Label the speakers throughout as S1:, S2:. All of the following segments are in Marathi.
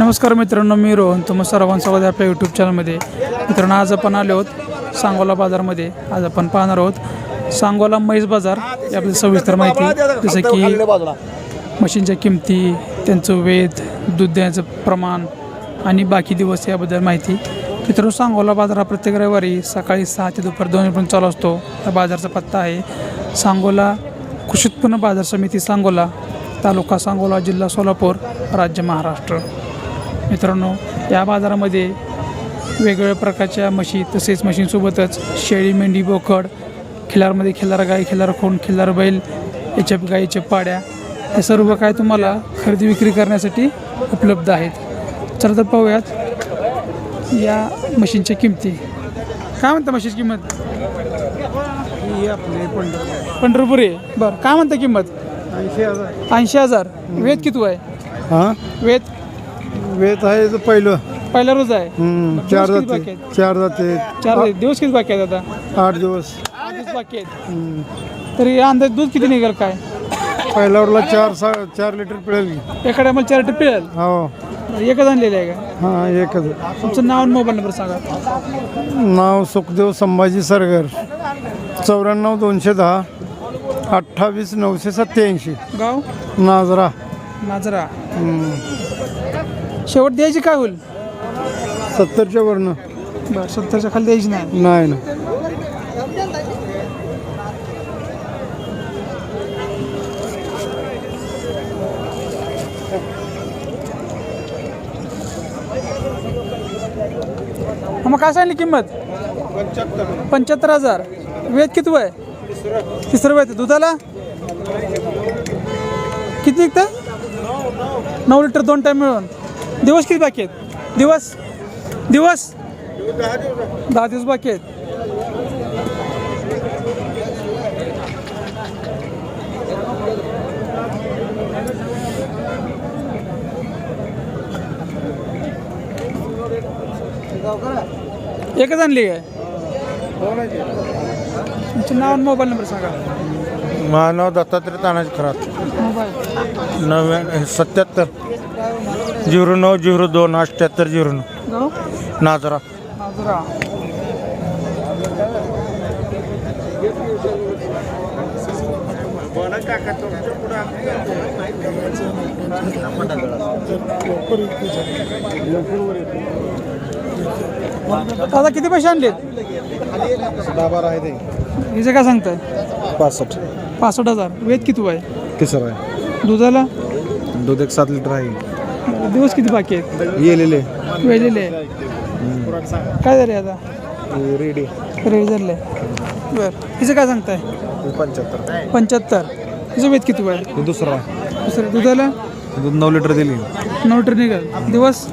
S1: नमस्कार मित्रांनो मी रोहन. तुम्हा सर्वांसोबत आपल्या यूट्यूब चॅनलमध्ये मित्रांनो आज आपण आलो आहोत सांगोला बाजारमध्ये. आज आपण पाहणार आहोत सांगोला म्हैस बाजार. याबद्दल सविस्तर माहिती. जसं की मशीनच्या किमती त्यांचं वेध दूध द्यायचं प्रमाण आणि बाकी दिवस याबद्दल माहिती. मित्रांनो सांगोला बाजार हा प्रत्येक रविवारी सकाळी सहा ते दुपार दोनपर्यंत चालू असतो. या बाजारचा पत्ता आहे सांगोला कृषी उत्पन्न बाजार समिती सांगोला तालुका सांगोला जिल्हा सोलापूर राज्य महाराष्ट्र. मित्रांनो या बाजारामध्ये वेगवेगळ्या प्रकारच्या म्हशी तसेच म्हशींसोबतच शेळी मेंढी बोकड खिलारमध्ये खिल्लार गाय खिल्लार खोंड खिल्लार बैल याच्या गाईच्या पाड्या हे सर्व काय तुम्हाला खरेदी विक्री करण्यासाठी उपलब्ध आहेत. चला तर पाहूयात या मशीनच्या किमती. काय म्हणता म्हशीची किंमत?
S2: ही आपले पंढरपूर
S1: पंढरपुरी बरं काय म्हणता किंमत?
S2: ऐंशी हजार.
S1: ऐंशी हजार. वेद किती आहे?
S2: हां?
S1: वेद
S2: वेत आहे तर पहिलं.
S1: पहिला रोज आहे?
S2: हम्म,
S1: दिवस
S2: चार
S1: किती
S2: जाते
S1: आहेत?
S2: चार जाते.
S1: चार दिवस किती बाकी आहेत आता?
S2: आठ दिवस.
S1: आठ दिवस बाकी आहेत.
S2: हम्म.
S1: तरी अंदाज दूध किती निघेल काय?
S2: पहिल्यावरला चार सा चार लिटर पिळेल की.
S1: एका टायमाला चार लिटर पिळेल?
S2: हो.
S1: एकच आणलेलं आहे का?
S2: हां एकच.
S1: तुमचं नाव आणि मोबाईल नंबर सांगा.
S2: नाव सुखदेव संभाजी सरगर. चौऱ्याण्णव दोनशे दहा. अठ्ठावीस नऊशे सत्याऐंशी
S1: गाव?
S2: नाजरा.
S1: नाजरा.
S2: हम्म.
S1: शेवट द्यायची काय होईल?
S2: सत्तरच्या वरनं.
S1: बरं सत्तरच्या खाली द्यायची नाही.
S2: नाही ना
S1: मग काय सांगली किंमत? पंच्याहत्तर हजार. वेद किती वय? तिसरं वय दुधाला? किती निघतं नऊ लिटर दोन टाईम मिळून. दिवस किती बाकी आहेत? दिवस दिवस. दहा दिवस बाकी आहेत. एकच आणली काय? तुमचं नाव आणि मोबाईल नंबर सांगा.
S2: माझं नाव दत्तात्रय तानाजी खरात.
S1: मोबाईल.
S2: नव्या सत्याहत्तर. झिरो नऊ झिरो दोन अठ्ठ्याहत्तर झिरो नऊ. नाजरा.
S1: नाजरा. दादा किती पैसे आणलेत?
S2: डाबर आहे ते
S1: हिचं काय सांगताय?
S2: पासष्ट.
S1: पासष्ट हजार. वेद किती आहे
S2: तिसरं आहे.
S1: दुधाला?
S2: दूध एक सात लिटर आहे.
S1: दिवस किती बाकी आहेत?
S2: येलेले
S1: वेळलेले काय झाले आता?
S2: रेडी.
S1: रेडी झाले बरं. हिचं काय सांगताय?
S2: पंच्याहत्तर.
S1: पंच्याहत्तर. हिचं वेद किती आहे
S2: हे दुसरं आहे.
S1: दुसरं. दुधाला?
S2: दूध नऊ लिटर दिली.
S1: नऊ लिटर निघाल. दिवस?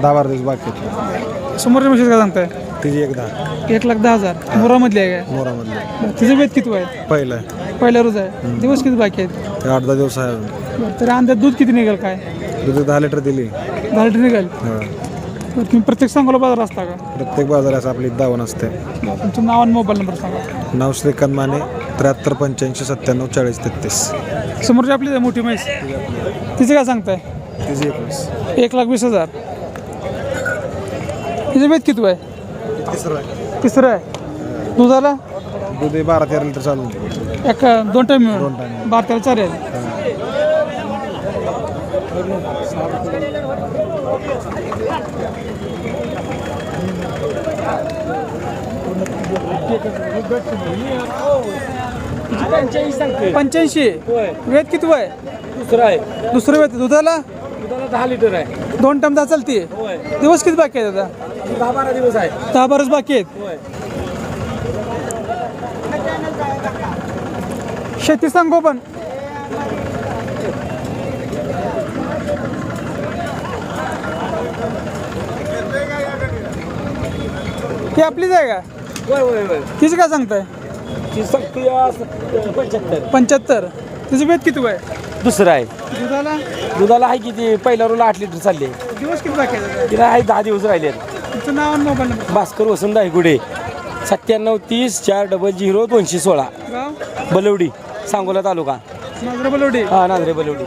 S2: दहा बारा दिवस बाकी
S1: समोरच्या म्हशीचं काय सांगताय?
S2: तिची एक दहा.
S1: एक लाख दहा हजार. मोरामधली आहे काय?
S2: मोरामधले
S1: बरं, तिचं वेद किती आहे
S2: पहिलं आहे.
S1: पहिला रोज आहे. दिवस किती बाकी आहेत?
S2: ते आठ दहा दिवस आहे
S1: बरं. तरी अंदाज दूध किती निघाल काय?
S2: दूध दहा लिटर दिली.
S1: दहा लिटर निघाल?
S2: हा.
S1: तुम्ही प्रत्येक सांगोला बाजार असता का?
S2: प्रत्येक बाजारात आपली दावण असते.
S1: तुमचं नाव आणि मोबाईल नंबर सांगा.
S2: नाव श्रीकांत माने त्र्याहत्तर पंच्याऐंशी सत्त्याण्णव चाळीस तेहतीस.
S1: समोरची आपली आहे मोठी म्हैस तिचं काय सांगताय?
S2: तिची एकवीस.
S1: एक लाख वीस हजार. तिचं वेद किती आहे
S2: तिसरं आहे.
S1: तिसरं आहे. दुधाला?
S2: दूध हे बारा तेरा लिटर चालू
S1: एक दोन टाईम मिळून.
S2: दोन time.
S1: बारा तेरा चालेल पंच्याऐंशी वेद किती वय?
S3: दुसरं आहे.
S1: दुसरं वेद दुधाला?
S3: दुधाला दहा लिटर आहे.
S1: दोन टाइम दहा चालते? दिवस किती बाकी आहेत आता
S3: दहा बारा दिवस आहे.
S1: दहा बाराच बाकी आहेत?
S3: होय.
S1: शेती सांगो ती आपलीच आहे का?
S3: होय होय होय.
S1: तिचं काय सांगताय?
S3: ती सक्ती पंच्याहत्तर.
S1: पंच्याहत्तर. तिचं वेद किती आहे
S3: दुसरं आहे.
S1: दुधाला?
S3: दुधाला आहे किती? पहिल्या रोला आठ लिटर चालले
S1: दिवस किती बाकी आहेत?
S3: तिला आहे दहा दिवस राहिले
S1: तुमचं नाव आणि मोबाईल नंबर
S3: भास्कर वसंत आहे सत्त्याण्णव तीस चार डबल झिरो दोनशे सोळा.
S1: गाव?
S3: बलवडी सांगोला तालुका.
S1: नागरा बलवडी.
S3: हा नांदरे बलवडी.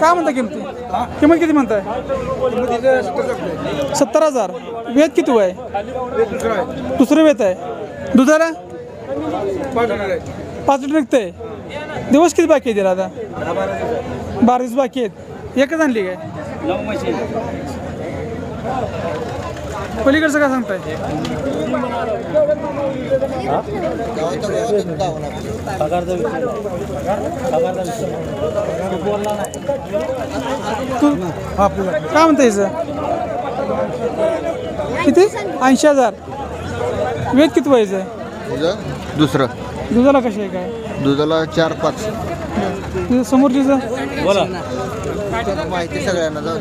S1: काय म्हणता किमती? किंमत किती म्हणताय? सत्तर हजार. वेद किती आहे दुसरं वेत आहे. दुधाला? पाच लिटर निघतंय दिवस किती बाकी आहे आता? बारा दिवस बाकी आहेत. एकच आणली काय? पलीकडचं काय सांगताय? तू काय म्हणता याचं किती? ऐंशी हजार. वेद किती व्हायचं
S4: दुसरं.
S1: दुधाला कशी आहे काय?
S4: दुधाला चार पाच.
S1: तिथं समोरचीचं?
S4: माहिती सगळ्यांना जाऊ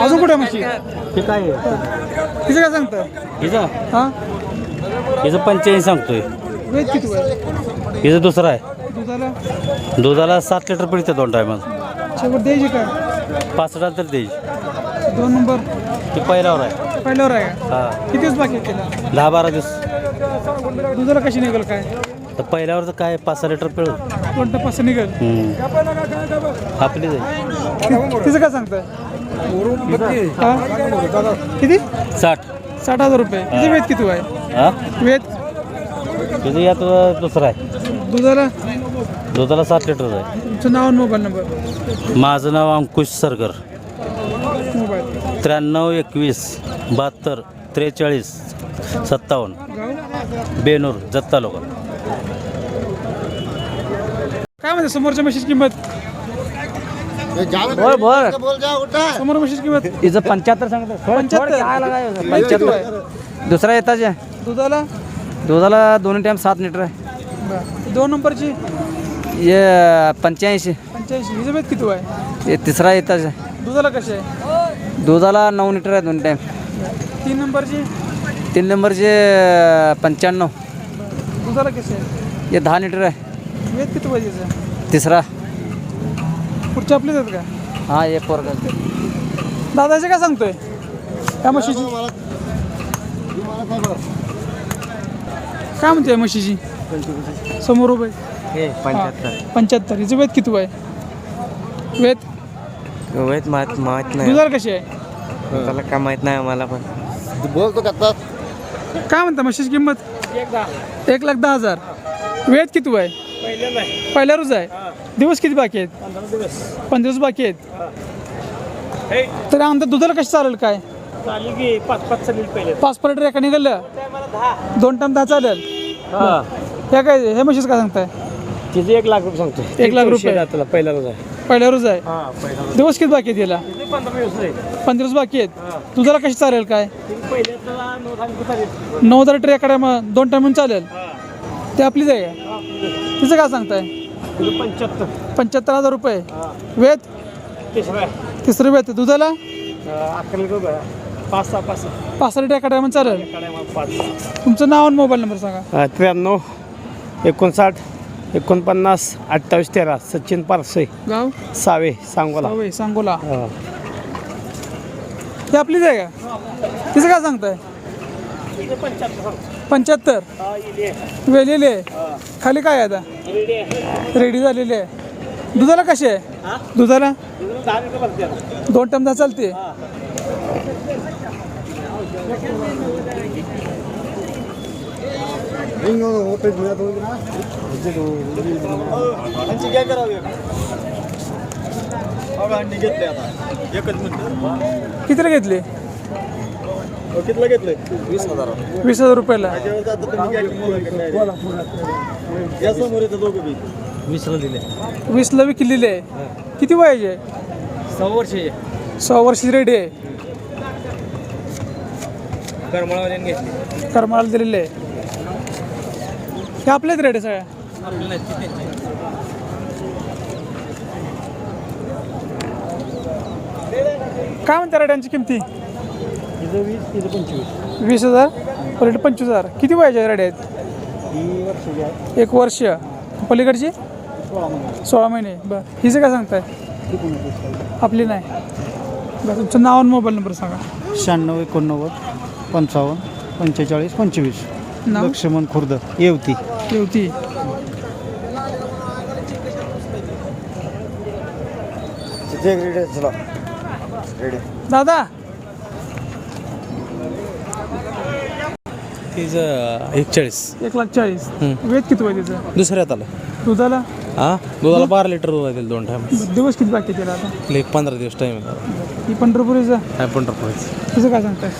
S1: अजून कुठे म्हशी
S3: हे काय
S1: तिचं काय सांगतं?
S3: हिचं?
S1: हां?
S3: हिचं पंच्याऐंशी सांगतोय.
S1: वेद किती आहे
S3: हिचं दुसरं आहे.
S1: दुधाला?
S3: दुधाला सात लिटर पडते दोन टायमात
S1: शेवट द्यायची काय
S3: पाच हजार तर द्यायची.
S1: दोन नंबर.
S3: ती पहिल्यावर आहे.
S1: पहिल्यावर आहे का?
S3: हा.
S1: किती दिवस बाकी आहे तिला?
S3: दहा बारा दिवस.
S1: दुधाला कशी निघेल काय?
S3: तर पहिल्यावर तर काय? पाच सहा लिटर पिळ.
S1: कोणतं पासून निघेल
S3: आपली जाईल.
S1: तिचं काय सांगतं हा? किती?
S3: साठ.
S1: साठ हजार रुपये. तिचं वेद किती आहे?
S3: हा?
S1: वेद
S3: तुझं यात दुसरं आहे.
S1: दुधाला?
S3: दुधाला सात लिटर आहे.
S1: तुमचं नाव आणि मोबाईल नंबर.
S3: माझं नाव अंकुश सरकर
S1: मोबाईल.
S3: त्र्याण्णव एकवीस बहात्तर त्रेचाळीस सत्तावन्न.
S1: गाव
S3: बेनूर जत्ता लोक
S1: काय म्हणते समोरच्या म्हशीची किंमत?
S3: बोल बोल।
S4: बोल जा उठा।
S1: समोर म्हशीची किंमत
S3: तिचं पंच्याहत्तर सांगतो
S1: पंच्याहत्तर? वेद किती आहे
S3: दुसरा येताच आहे
S1: दुधाला?
S3: दुधाला दोन्ही टाइम सात लिटर आहे.
S1: दोन नंबरची?
S3: ये पंच्याऐंशी.
S1: पंच्याऐंशी. हिचं वेद किती आहे
S3: हे तिसरा येताच आहे
S1: दुधाला कशी आहे?
S3: दुधाला नऊ लिटर आहे दोन्ही टाइम.
S1: तीन नंबरची?
S3: तीन नंबरचे पंच्याण्णव.
S1: दुधाला कशी आहे?
S3: हे दहा लिटर आहे.
S1: वेद किती पाहिजे
S3: तिसरा.
S1: पुढच्या आपलीच आहेत का?
S3: हा एक पोरगा
S1: दादाचे काय सांगतोय? त्या म्हशीची. काय म्हणते म्हशीची? समोर उभे पंच्याहत्तर. हिचं वेद किती आहे वेद
S5: वैत माहीत माहीत नाही.
S1: दुधाला कशी आहे?
S5: त्याला काय माहीत नाही आम्हाला पण.
S4: बोलतो का आता?
S1: काय म्हणता म्हशीची किंमत? एक लाख दहा हजार. वेद किती आहे पहिल्या रोज आहे. दिवस किती बाकी आहेत? पंधरा दिवस. बाकी आहेत. तरी आमच्या दुधाला कशी चालेल काय? पाच पर लिटर एका निघालं. दोन टाइम दहा चालेल. ह्या काय हे म्हशीच काय सांगताय?
S3: तिचं एक लाख रुपये सांगतो
S1: एक लाख रुपये.
S3: तुला पहिला रोज आहे.
S1: पहिल्या रोज. आहे दिवस किती बाकी आहेत याला? पंधरा दिवस बाकी आहेत. दुधाला कशी चालेल काय? नऊ हजार एका टायमा दोन टायमून चालेल. ते आपलीच आहे. तिचं काय सांगताय? पंच्याहत्तर. हजार रुपये. वेद? तिसरं वेद दुधाला? पाच सहा लिटर एका टायमा चालेल. तुमचं नाव आणि मोबाईल नंबर सांगा.
S6: त्र्याण्णव एकोणसाठ एकोणपन्नास अठ्ठावीस तेरा. सचिन पारसे
S1: गाव?
S6: सावे सांगोला.
S1: होय सांगोला. ही. आपलीच आहे का? तिचं काय सांगताय? पंच्याहत्तर वेलेले. खाली काय आता? रेडी झालेली आहे. दुधाला कशी आहे? दुधाला? दोन टाइम दहा चालते. कितीला घेतली? वीस हजार. रुपयाला.
S3: वीसला दिले.
S1: वीसला विकलेली आहे किती वयाची? आहे
S3: सहा वर्षे
S1: सहा वर्षी रेडी आहे.
S3: करमळावाल्याने घेतली.
S1: करमाला दिलेले. आहे हे आपल्याच रेडी सगळ्या. काय म्हणता रेड्यांची किमती? वीस हजार? पलीकडे पंचवीस हजार. किती वयाच्या रेड्या आहेत? एक वर्ष. पलीकडची? सोळा महिने. बरं. हिचं काय सांगताय? आपली नाही. बरं तुमचं नाव आणि मोबाईल नंबर सांगा.
S6: शहाण्णव एकोणनव्वद
S2: पंचावन्न पंचेचाळीस पंचवीस.
S1: नाव?
S2: लक्ष्मण खुर्द. येवती.
S1: येवती. दादा!
S7: तिचं एकचाळीस.
S1: एक लाख चाळीस. वेद किती आहे त्याचं
S7: दुसऱ्यात आलं.
S1: दुधाला?
S7: हा? दुधाला बारा लिटर दूध आहे दोन टाइम
S1: दिवस किती बाकी त्याला आता?
S7: एक पंधरा दिवस आहे.
S1: ही पंढरपुरीचं?
S7: काय पंढरपूरचं.
S1: तिचं काय सांगताय?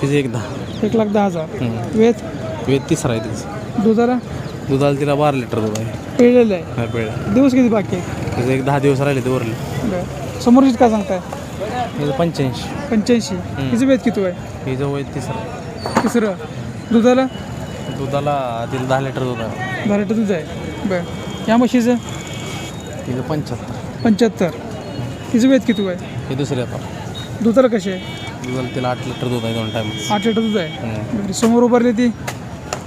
S7: तिचं एक दहा.
S1: एक लाख दहा हजार. वेद
S7: वेद तिसरा आहे तिचं.
S1: दुधाला?
S7: दुधाला तिला बारा लिटर दूध आहे.
S1: पिळलेलं आहे.
S7: पिळलं.
S1: दिवस किती बाकी आहे?
S7: तिचं एक दहा दिवस राहिले ते उरले.
S1: बरं. समोरचीच काय सांगताय?
S7: तिचं पंच्याऐंशी.
S1: पंच्याऐंशी. हिचं वेद किती आहे
S7: हिचं वय तिसरं.
S1: तिसरं. दुधाला?
S7: दुधाला तिला दहा लिटर दूध आहे.
S1: दहा लिटर दूध आहे. बरं. या म्हशीचं?
S7: तिचं पंच्याहत्तर.
S1: पंच्याहत्तर. तिचं वेद किती आहे
S7: हे दुसरे आता.
S1: दुधाला कशी आहे?
S7: दुधाला तिला आठ लिटर दूध आहे दोन टाइम
S1: आठ लिटर दूध आहे. बरं, समोर उभारली ती?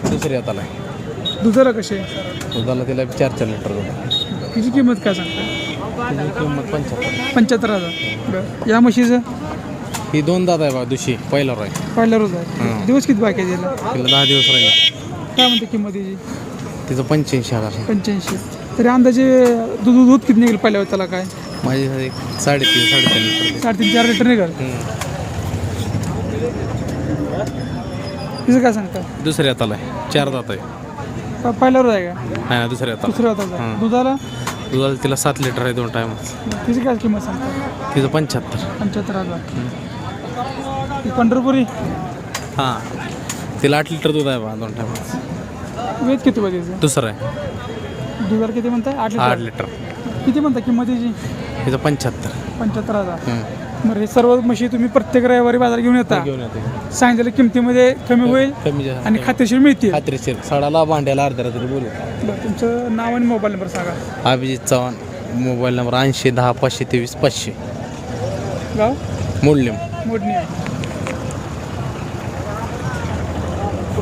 S7: दुसरी आता आहे
S1: दुधाला कशी आहे?
S7: दुधाला तिला चार चार लिटर दूध आहे.
S1: तिची किंमत काय सांगताय
S7: तिची किंमत पंच्याहत्तर.
S1: पंच्याहत्तर हजार. बरं. या म्हशीचं?
S7: ही दोन दादा आहे बघा दुशी पहिला रोय
S1: पहिला रोज आहे. दिवस किती बाकी आहे त्याला?
S7: तिला दहा दिवस राहिले.
S1: काय म्हणते किंमत तिची
S7: तिचं पंच्याऐंशी हजार
S1: पंच्याऐंशी. तरी अंदाजे दूध दूध किती निघेल पहिल्या त्याला काय?
S7: माझी एक साडेतीन साडेतीन लिटर
S1: साडेतीन चार लिटर निघाल? तिचं काय सांगता?
S7: दुसऱ्या हाताला आहे. चार दात आहे.
S1: प- पहिला रोज आहे का?
S7: नाही ना दुसऱ्या हाताला.
S1: दुसऱ्या होता दुधाला?
S7: दुधाला तिला सात लिटर आहे दोन टाइम
S1: तिची काय किंमत सांगता?
S7: तिचं पंच्याहत्तर.
S1: पंच्याहत्तर हजार. ती पंढरपुरी?
S7: हां. तिला आठ लिटर दूध आहे बा दोन
S1: वेद किती पाहिजे
S7: दुसरं आहे.
S1: दुधाला किती म्हणताय? आठ
S7: आठ
S1: लिटर.
S7: लिटर
S1: किती म्हणता किंमत तिची
S7: तिचं पंच्याहत्तर.
S1: पंच्याहत्तर हजार.
S7: हं.
S1: बरं हे सर्व म्हशी तुम्ही प्रत्येक रविवारी बाजार घेऊन येता?
S7: घेऊन येते
S1: सांगितलेल्या किमतीमध्ये कमी होईल
S7: कमी जास्त
S1: आणि खात्रीशीर मिळतील.
S7: खात्रीशीर. साडाला भांड्याला अर्ध्या रात्री बोलू.
S1: बरं तुमचं नाव आणि मोबाईल नंबर सांगा.
S7: अभिजित चव्हाण. मोबाईल नंबर ऐंशी दहा पाचशे तेवीस पाचशे.
S1: गाव?
S7: मोडलीम
S1: मोडणी